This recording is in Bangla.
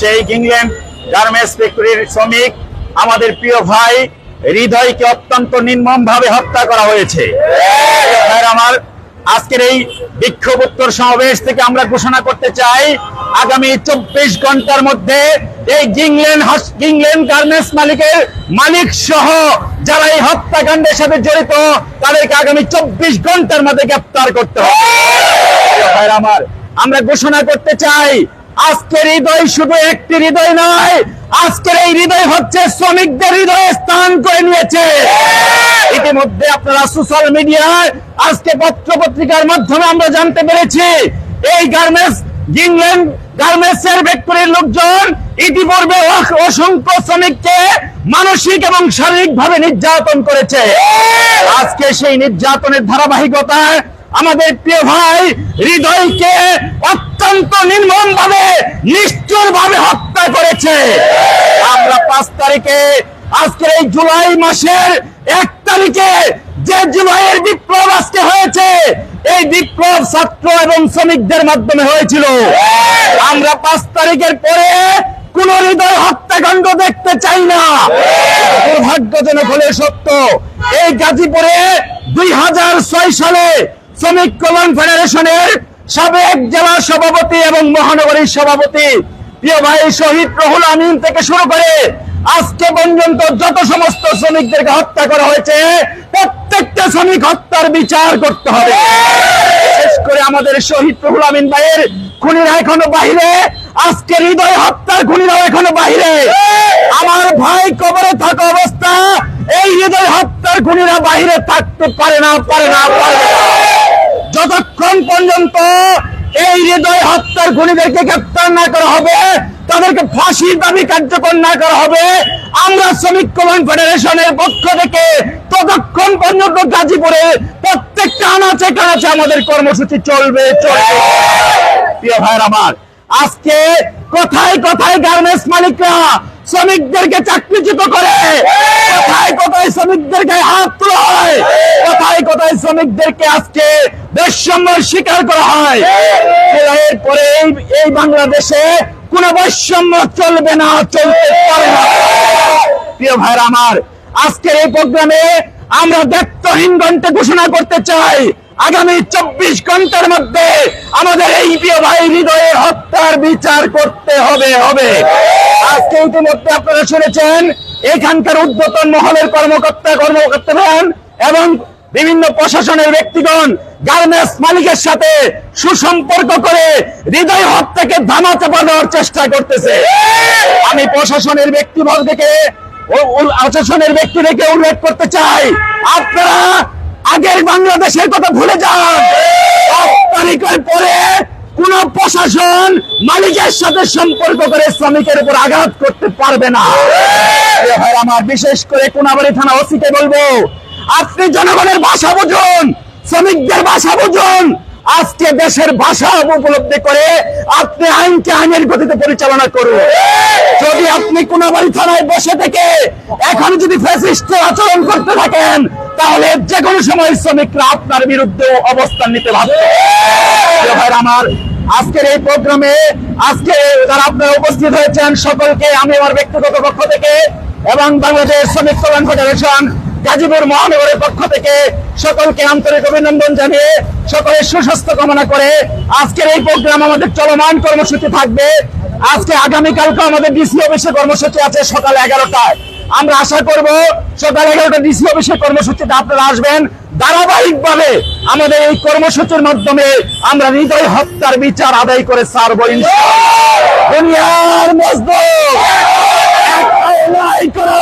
সেই ইংল্যান্ড গার্মেন্টস ফ্যাক্টরির শ্রমিক, আমাদের প্রিয় ভাই হৃদয়কে অত্যন্ত নির্মম ভাবে হত্যা করা হয়েছে। আমার আজকের এই বিক্ষোভ উত্তর সমাবেশ থেকে আমরা ঘোষণা করতে চাই, আগামী চব্বিশ ঘণ্টার মধ্যে এই গিংল্যান্ড গিংল্যান্ড গার্মেন্টস মালিকের মালিক সহ যারা এই হত্যাকাণ্ডের সাথে জড়িত, তাদেরকে আগামী চব্বিশ ঘণ্টার মধ্যে গ্রেপ্তার করতে হবে। আমার আমরা ঘোষণা করতে চাই আজকের হৃদয় শুধু একটি হৃদয় নয়, আজকের এই হৃদয় হচ্ছে শ্রমিকদের হৃদয়ে স্থান করে নিয়েছে। ইতিমধ্যে আপনারা সোশ্যাল মিডিয়ায় আজকে পত্র পত্রিকার মাধ্যমে আমরা জানতে পেরেছি, এই গার্মেন্টস, ইংল্যান্ড গার্মেন্টস ফ্যাক্টরির লোকজন ইতিপূর্বে অসংখ্য শ্রমিককে মানসিক এবং শারীরিক ভাবে নির্যাতন করেছে। আজকে সেই নির্যাতনের ধারাবাহিকতায় আমাদের প্রিয় ভাই হৃদয়কে অত্যন্ত নির্মম ভাবে নিষ্ঠুর ভাবে হত্যা করেছে। আমরা পাঁচ তারিখে, আজকের এই জুলাই মাসের এক তারিখে যে জুলাইয়ের বিপ্লব আজকে হয়েছে, এই বিপ্লব ছাত্র এবং শ্রমিকদের মাধ্যমে হয়েছিল। আমরা পাঁচ তারিখের পরে কোন হৃদয় হত্যাকাণ্ড দেখতে চাই না। দুর্ভাগ্যজনক হলে সত্য, এই গাজীপুরে দুই হাজার ছয় সালে শ্রমিক কল্যাণ ফেডারেশনের সাবেক জেলা সভাপতি এবং মহানগরীর সভাপতি প্রিয় ভাই শহীদ রহুল আমিন থেকে শুরু করে আজকে পর্যন্ত যত সমস্ত শ্রমিকদেরকে হত্যা করা হয়েছে, প্রত্যেকটা শ্রমিক হত্যার বিচার করতে হবে। বিশেষ করে আমাদের শহীদ রহুল আমিন ভাইয়ের খুনিরা এখনও বাহিরে, আজকে হৃদয় হত্যার খুনিরাও এখনও বাহিরে। আমার ভাই কবরে থাকা অবস্থা, এই হৃদয় হত্যার খুনিরা বাহিরে থাকতে পারে না পারে না পারে না। যতক্ষণ পর্যন্ত এই হৃদয় হত্যার খুনিদেরকে গ্রেপ্তার না করা হবে, তাদেরকে ফাঁসির দাবি কার্যকর না করা হবে। আমরা শ্রমিক কল্যাণ ফেডারেশনের পক্ষ থেকে ততক্ষণ পর্যন্ত গাজীপুরে প্রত্যেকটা আনাচে কানাচে আমাদের কর্মসূচি চলবে চলবে। প্রিয় ভাইয়ের আমার, আজকে কোথায় কোথায় গার্মেন্টস মালিকরা শ্রমিকদেরকে চাকরিচ্যুত করে? কোথায় শ্রমিকদেরকে হাত তোলা হয়। কোথায় কোথায় শ্রমিকদেরকে আজকে বৈষম্যের শিকার করা হয়। এরপরে এই বাংলাদেশে কোন বৈষম্য চলবে না, চলতে পারে না। প্রিয় ভাইরা আমার, আজকের এই প্রোগ্রামে আমরা দায়িত্বহীন ঘণ্টা ঘোষণা করতে চাই। আগামী চব্বিশ ঘণ্টার মধ্যে আমাদের এই প্রিয় ভাই হৃদয়ে হত্যার বিচার করতে হবে হবে। আজকে ইতিমধ্যে আপনারা শুনেছেন এখানকার উদ্যতন মহলের কর্মকর্তা কর্মকর্তাগণ এবং বিভিন্ন প্রশাসনের ব্যক্তিগণ গার্মেন্টস মালিকের সাথে সুসম্পর্ক করে হৃদয় হত্যাকে ধামা চাপা দেওয়ার চেষ্টা করতেছে। আমি প্রশাসনের ব্যক্তিবর্গকে প্রশাসনের ব্যক্তিদেরকে উল্লেখ করতে চাই, আপনারা আগের বাংলাদেশের কথা ভুলে যান। তারিখের পরে কোন প্রশাসন মালিকের সাথে সম্পর্ক করে শ্রমিকের উপর আঘাত করতে পারবে না। প্রিয় ভাইরা আমার বিশেষ করে কোনাবাড়ি থানা ওসিকে বলব। আপনি জনগণের ভাষা বুঝুন, শ্রমিকদের ভাষা বুঝুন। আজকে দেশের ভাষা উপলব্ধি করে আপনি আইনকে আইনের গতিতে পরিচালনা করুন। যদি আপনি কোনাবাড়ি থানায় বসে থেকে এখন যদি ফ্যাসিস্টের আচরণ করতে থাকেন, তাহলে যে কোনো সময় শ্রমিকরা আপনার বিরুদ্ধে অবস্থান নিতে আমার, আজকের এই প্রোগ্রামে, আজকে যারা আপনারা উপস্থিত হয়েছেন, সকলকে আমি আমার ব্যক্তিগত পক্ষ থেকে এবং বাংলাদেশ শ্রমিক কল্যাণ ফেডারেশন গাজীপুর মহানগরের পক্ষ থেকে সকলকে আন্তরিক অভিনন্দন জানিয়ে সকলের সুস্বাস্থ্য কামনা করে আজকের এই প্রোগ্রাম আমাদের চলমান কর্মসূচি থাকবে। আজকে আগামীকালকে আমাদের ডিসি অফিসে কর্মসূচি আছে সকাল এগারোটায়। আমরা আশা করব সকাল এগারোটা ডিসি অফিসের কর্মসূচিতে আপনারা আসবেন। ধারাবাহিক ভাবে আমাদের এই কর্মসূচির মাধ্যমে আমরা হৃদয় হত্যার বিচার আদায় করে সারবো। দুনিয়ার মজদুর। লড়াই করো।